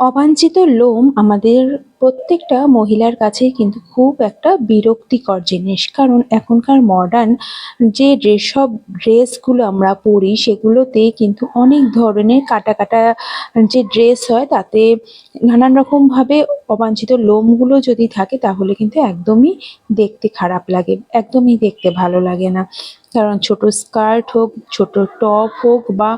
অবাঞ্ছিত লোম আমাদের প্রত্যেকটা মহিলার কাছেই কিন্তু খুব একটা বিরক্তিকর জিনিস। কারণ এখনকার মডার্ন যে সব ড্রেসগুলো আমরা পরি, সেগুলোতে কিন্তু অনেক ধরনের কাটা কাটা যে ড্রেস হয়, তাতে নানান রকমভাবে অবাঞ্ছিত লোমগুলো যদি থাকে, তাহলে কিন্তু একদমই দেখতে খারাপ লাগে, একদমই দেখতে ভালো লাগে না। কারণ ছোট স্কার্ট হোক, ছোট টপ হোক বা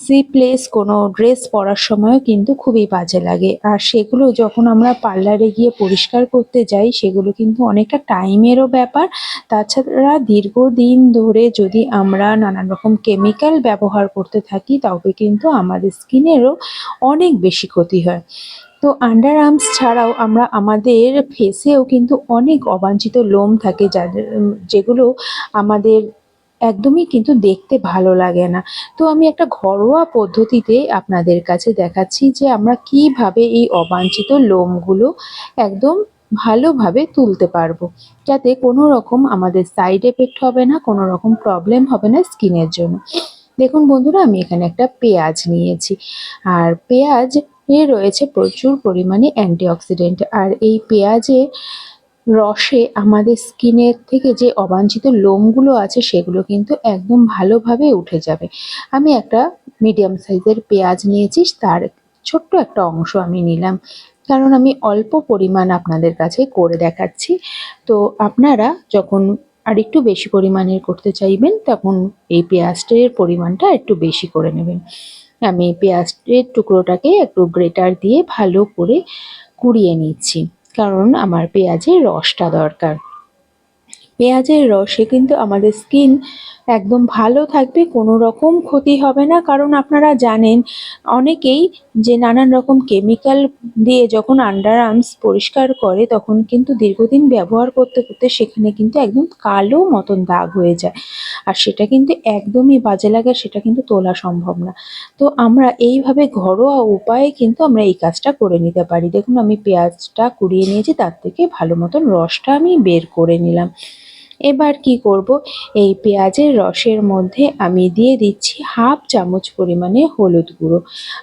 স্লিভলেস কোনো ড্রেস পরার সময়ও কিন্তু খুবই বাজে লাগে। আর সেগুলো যখন আমরা পার্লারে গিয়ে পরিষ্কার করতে যাই, সেগুলো কিন্তু অনেকটা টাইমেরও ব্যাপার। তাছাড়া দীর্ঘদিন ধরে যদি আমরা নানান রকম কেমিক্যাল ব্যবহার করতে থাকি, তবে কিন্তু আমাদের স্কিনেরও অনেক বেশি ক্ষতি হয়। তো আন্ডার আর্মস ছাড়াও আমরা আমাদের ফেসেও কিন্তু অনেক অবাঞ্ছিত লোম থাকে যাদের যেগুলো আমাদের একদমই কিন্তু দেখতে ভালো লাগে না। তো আমি একটা ঘরোয়া পদ্ধতিতে আপনাদের কাছে দেখাচ্ছি যে আমরা কীভাবে এই অবাঞ্ছিত লোমগুলো একদম ভালোভাবে তুলতে পারব। যাতে কোনো রকম আমাদের সাইড এফেক্ট হবে না, কোনো রকম প্রবলেম হবে না স্কিনের জন্য। দেখুন বন্ধুরা, আমি এখানে একটা পেঁয়াজ নিয়েছি। আর পেঁয়াজ রয়েছে প্রচুর পরিমাণে অ্যান্টিঅক্সিডেন্ট আর এই পেঁয়াজে রসে আমাদের স্কিনের থেকে যে অবাঞ্ছিত লোমগুলো আছে, সেগুলো কিন্তু একদম ভালোভাবে উঠে যাবে। আমি একটা মিডিয়াম সাইজের পেঁয়াজ নিয়েছি, তার ছোট্ট একটা অংশ আমি নিলাম। কারণ আমি অল্প পরিমাণ আপনাদের কাছে করে দেখাচ্ছি। তো আপনারা যখন আর একটু বেশি পরিমাণের করতে চাইবেন, তখন এই পেঁয়াজটের পরিমাণটা একটু বেশি করে নেবেন। আমি পেঁয়াজের টুকরোটাকে একটু গ্রেটার দিয়ে ভালো করে কুড়িয়ে নিচ্ছি। কারণ আমার পেঁয়াজের রসটা দরকার। পেঁয়াজের রসে কিন্তু আমাদের স্কিন একদম ভালো থাকবে, কোনো রকম ক্ষতি হবে না। কারণ আপনারা জানেন, অনেকেই যে নানান রকম কেমিক্যাল দিয়ে যখন আন্ডার আর্মস পরিষ্কার করে, তখন কিন্তু দীর্ঘদিন ব্যবহার করতে করতে সেখানে কিন্তু একদম কালো মতন দাগ হয়ে যায়। আর সেটা কিন্তু একদমই বাজে লাগে, সেটা কিন্তু তোলা সম্ভব না। তো আমরা এইভাবে ঘরোয়া উপায়ে কিন্তু আমরা এই কাজটা করে নিতে পারি। দেখুন, আমি পেঁয়াজটা কুড়িয়ে নিয়েছি, তার থেকে ভালো মতন রসটা আমি বের করে নিলাম। এবার কি করব? এই পেঁয়াজের রসের মধ্যে আমি দিয়ে দিচ্ছি হাফ চামচ পরিমাণে হলুদ গুঁড়ো।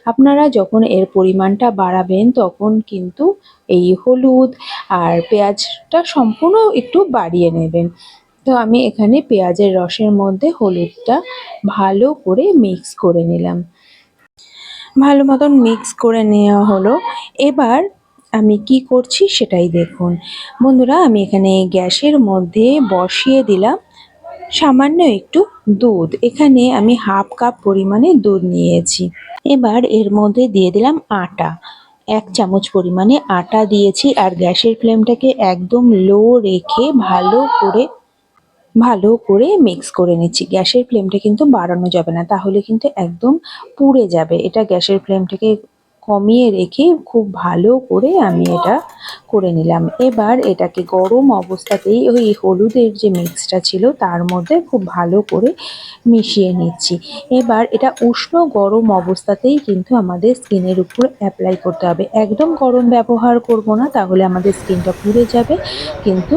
আপনারা যখন এর পরিমাণটা বাড়াবেন তখন কিন্তু এই হলুদ আর পেঁয়াজটা সম্পূর্ণ একটু বাড়িয়ে নেবেন। তো আমি এখানে পেঁয়াজের রসের মধ্যে হলুদটা ভালো করে মিক্স করে নিলাম। ভালো মতন মিক্স করে নেওয়া হলো। এবার আমি কি করছি সেটাই দেখুন। বন্ধুরা, আমি এখানে গ্যাসের মধ্যে বসিয়ে দিলাম সামান্য একটু দুধ। এখানে আমি হাফ কাপ পরিমাণে দুধ নিয়েছি। এবার এর মধ্যে দিয়ে দিলাম আটা। এক চামচ পরিমাণে আটা দিয়েছি আর গ্যাসের ফ্লেমটাকে একদম লো রেখে ভালো করে ভালো করে মিক্স করে নিচ্ছি। গ্যাসের ফ্লেমটা কিন্তু বাড়ানো যাবে না, তাহলে কিন্তু একদম পুড়ে যাবে। এটা গ্যাসের ফ্লেমটাকে কমিয়ে রেখে খুব ভালো করে আমি এটা করে নিলাম। এবার এটাকে গরম অবস্থাতেই ওই হলুদের যে মিক্সটা ছিল তার মধ্যে খুব ভালো করে মিশিয়ে নিচ্ছি। এবার এটা উষ্ণ গরম অবস্থাতেই কিন্তু আমাদের স্কিনের উপর অ্যাপ্লাই করতে হবে। একদম গরম ব্যবহার করব না, তাহলে আমাদের স্কিনটা পুড়ে যাবে, কিন্তু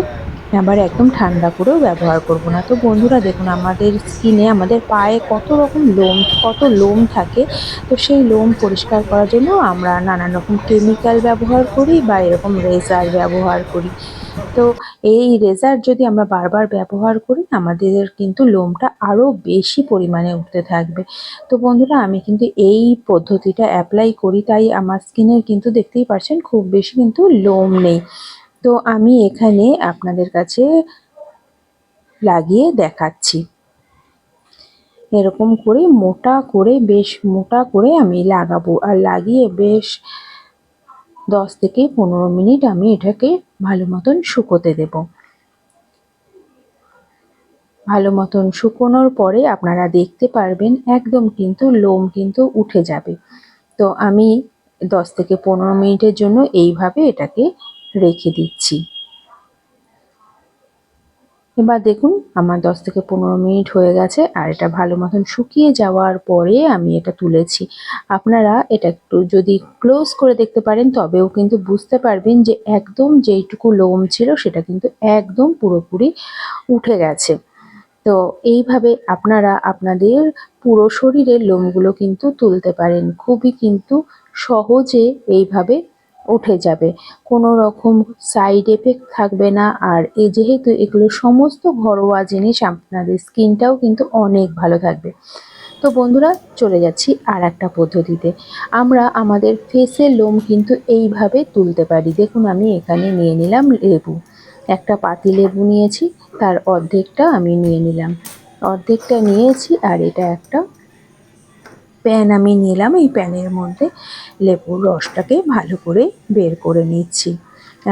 আবার একদম ঠান্ডা করেও ব্যবহার করব না। তো বন্ধুরা, দেখুন, আমাদের স্কিনে আমাদের পায়ে কত রকম লোম, কত লোম থাকে। তো সেই লোম পরিষ্কার করার জন্য আমরা নানান রকম কেমিক্যাল ব্যবহার করি বা এরকম রেজার ব্যবহার করি। তো এই রেজার যদি আমরা বারবার ব্যবহার করি, আমাদের কিন্তু লোমটা আরও বেশি পরিমাণে উঠতে থাকবে। তো বন্ধুরা, আমি কিন্তু এই পদ্ধতিটা অ্যাপ্লাই করি, তাই আমার স্কিনের কিন্তু দেখতেই পাচ্ছেন খুব বেশি কিন্তু লোম নেই। তো আমি এখানে আপনাদের কাছে লাগিয়ে দেখাচ্ছি। এরকম করে মোটা করে, বেশ মোটা করে আমি লাগাবো। আর লাগিয়ে বেশ দশ থেকে পনেরো মিনিট আমি এটাকে ভালো মতন শুকোতে দেব। ভালো মতন শুকোনোর পরে আপনারা দেখতে পারবেন একদম কিন্তু লোম কিন্তু উঠে যাবে। তো আমি দশ থেকে পনেরো মিনিটের জন্য এইভাবে এটাকে রেখে দিচ্ছি। এবার দেখুন, আমার দশ থেকে পনেরো মিনিট হয়ে গেছে, আর এটা ভালো মতন শুকিয়ে যাওয়ার পরে আমি এটা তুলেছি। আপনারা এটা একটু যদি ক্লোজ করে দেখতে পারেন, তবেও কিন্তু বুঝতে পারবেন যে একদম যেইটুকু লোম ছিল, সেটা কিন্তু একদম পুরোপুরি উঠে গেছে। তো এইভাবে আপনারা আপনাদের পুরো শরীরের লোমগুলো কিন্তু তুলতে পারেন। খুবই কিন্তু সহজে এইভাবে উঠে যাবে। কোনো রকম সাইড এফেক্ট থাকবে না। আর এ যেহেতু এগুলো সমস্ত ঘরোয়া জিনিস, আপনাদের স্কিনটাও কিন্তু অনেক ভালো থাকবে। তো বন্ধুরা, চলে যাচ্ছি আর একটা পদ্ধতিতে। আমরা আমাদের ফেসের লোম কিন্তু এইভাবে তুলতে পারি। দেখুন, আমি এখানে নিয়ে নিলাম লেবু। একটা পাতি লেবু নিয়েছি, তার অর্ধেকটা আমি নিয়ে নিলাম। অর্ধেকটা নিয়েছি আর এটা একটা প্যান আমি নিলাম, এই প্যানের মধ্যে লেবুর রসটাকে ভালো করে বের করে নিচ্ছি।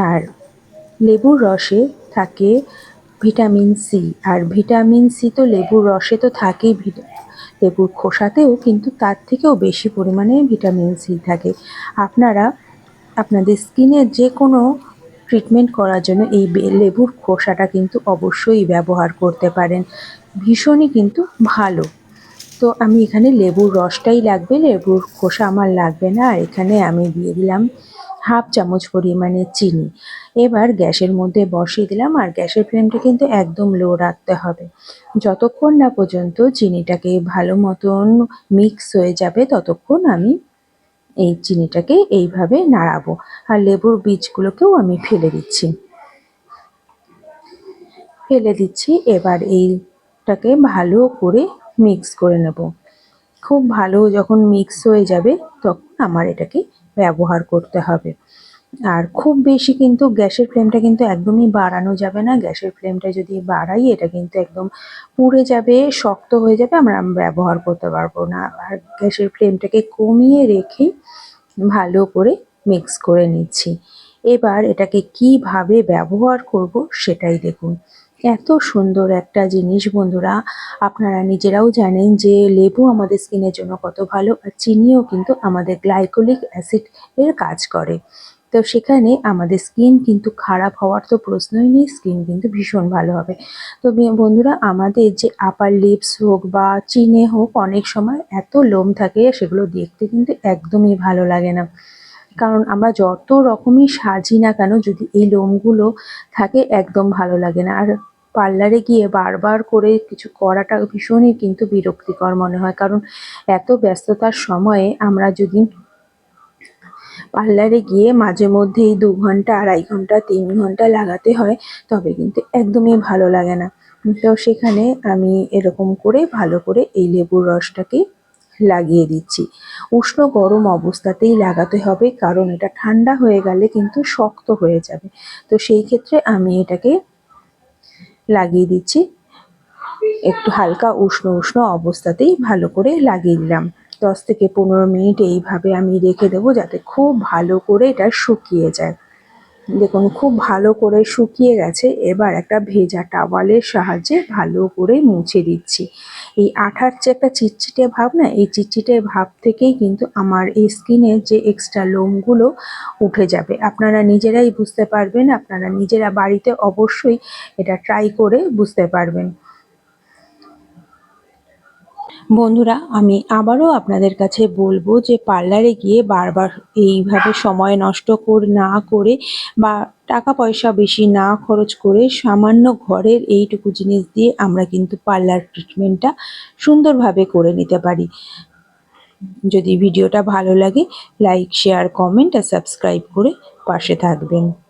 আর লেবুর রসে থাকে ভিটামিন সি আর ভিটামিন সি তো লেবুর রসে তো থাকেই লেবুর খোসাতেও, কিন্তু তার থেকেও বেশি পরিমাণে ভিটামিন সি থাকে। আপনারা আপনাদের স্কিনের যে কোনো ট্রিটমেন্ট করার জন্য এই লেবুর খোসাটা কিন্তু অবশ্যই ব্যবহার করতে পারেন। ভীষণই কিন্তু ভালো। তো আমি এখানে লেবুর রসটাই লাগবে, লেবুর খোসা আমার লাগবে না। আর এখানে আমি দিয়ে দিলাম হাফ চামচ পরিমাণে চিনি। এবার গ্যাসের মধ্যে বসিয়ে দিলাম আর গ্যাসের ফ্লেমটা কিন্তু একদম লো রাখতে হবে। যতক্ষণ না পর্যন্ত চিনিটাকে ভালো মতন মিক্স হয়ে যাবে, ততক্ষণ আমি এই চিনিটাকে এইভাবে নাড়াবো। আর লেবুর বীজগুলোকেও আমি ফেলে দিচ্ছি। ফেলে দিচ্ছি, এবার এইটাকে ভালো করে মিক্স করে নেব। খুব ভালো যখন মিক্স হয়ে যাবে, তখন আমার এটাকে ব্যবহার করতে হবে। আর খুব বেশি কিন্তু গ্যাসের ফ্লেমটা কিন্তু একদমই বাড়ানো যাবে না। গ্যাসের ফ্লেমটা যদি বাড়াই, এটা কিন্তু একদম পুড়ে যাবে, শক্ত হয়ে যাবে, আমরা ব্যবহার করতে পারব না। আর গ্যাসের ফ্লেমটাকে কমিয়ে রেখে ভালো করে মিক্স করে নিচ্ছি। এবার এটাকে কীভাবে ব্যবহার করব, সেটাই দেখুন। এত সুন্দর একটা জিনিস বন্ধুরা। আপনারা নিজেরাও জানেন যে লেবু আমাদের স্কিনের জন্য কত ভালো আর চিনিও কিন্তু আমাদের গ্লাইকোলিক অ্যাসিড এর কাজ করে। তো সেখানে আমাদের স্কিন কিন্তু খারাপ হওয়ার তো প্রশ্নই নেই, স্কিন কিন্তু ভীষণ ভালো হবে। তো বন্ধুরা, আমাদের যে আপার লিপস হোক বা চিনে হোক, অনেক সময় এত লোম থাকে, সেগুলো দেখতে কিন্তু একদমই ভালো লাগে না। কারণ আমরা যত রকমই সাজি না কেন, যদি এই লোমগুলো থাকে, একদম ভালো লাগে না। আর পার্লারে গিয়ে বারবার করে কিছু করাটা ভীষণই কিন্তু বিরক্তিকর মনে হয়। কারণ এত ব্যস্ততার সময়ে আমরা যদি পার্লারে গিয়ে মাঝে মধ্যেই দু ঘণ্টা, আড়াই ঘণ্টা, তিন ঘণ্টা লাগাতে হয়, তবে কিন্তু একদমই ভালো লাগে না। তো সেখানে আমি এরকম করে ভালো করে এই লেবুর রসটাকে লাগিয়ে দিচ্ছি। উষ্ণ গরম অবস্থাতেই লাগাতে হবে, কারণ এটা ঠান্ডা হয়ে গেলে কিন্তু শক্ত হয়ে যাবে। তো সেই ক্ষেত্রে আমি এটাকে লাগিয়ে দিচ্ছি। একটু হালকা উষ্ণ উষ্ণ অবস্থাতেই ভালো করে লাগিয়ে দিলাম। দশ থেকে পনেরো মিনিট এইভাবে আমি রেখে দেবো যাতে খুব ভালো করে এটা শুকিয়ে যায়। দেখুন, খুব ভালো করে শুকিয়ে গেছে। এবার একটা ভেজা টাওয়ালের সাহায্যে ভালো করে মুছে দিচ্ছি। এই আঠার যে একটা চিটচিটে ভাব না, এই চিটচিটে ভাব থেকেই কিন্তু আমার এই স্কিনের যে এক্সট্রা লোমগুলো উঠে যাবে। আপনারা নিজেরাই বুঝতে পারবেন, আপনারা নিজেরা বাড়িতে অবশ্যই এটা ট্রাই করে বুঝতে পারবেন। বন্ধুরা, আমি আবারও আপনাদের কাছে বলব যে পার্লারে গিয়ে বারবার এইভাবে সময় নষ্ট করে, না করে বা টাকা পয়সা বেশি না খরচ করে সামান্য ঘরের এইটুকু জিনিস দিয়ে আমরা কিন্তু পার্লার ট্রিটমেন্টটা সুন্দরভাবে করে নিতে পারি। যদি ভিডিওটা ভালো লাগে, লাইক, শেয়ার, কমেন্ট আর সাবস্ক্রাইব করে পাশে থাকবেন।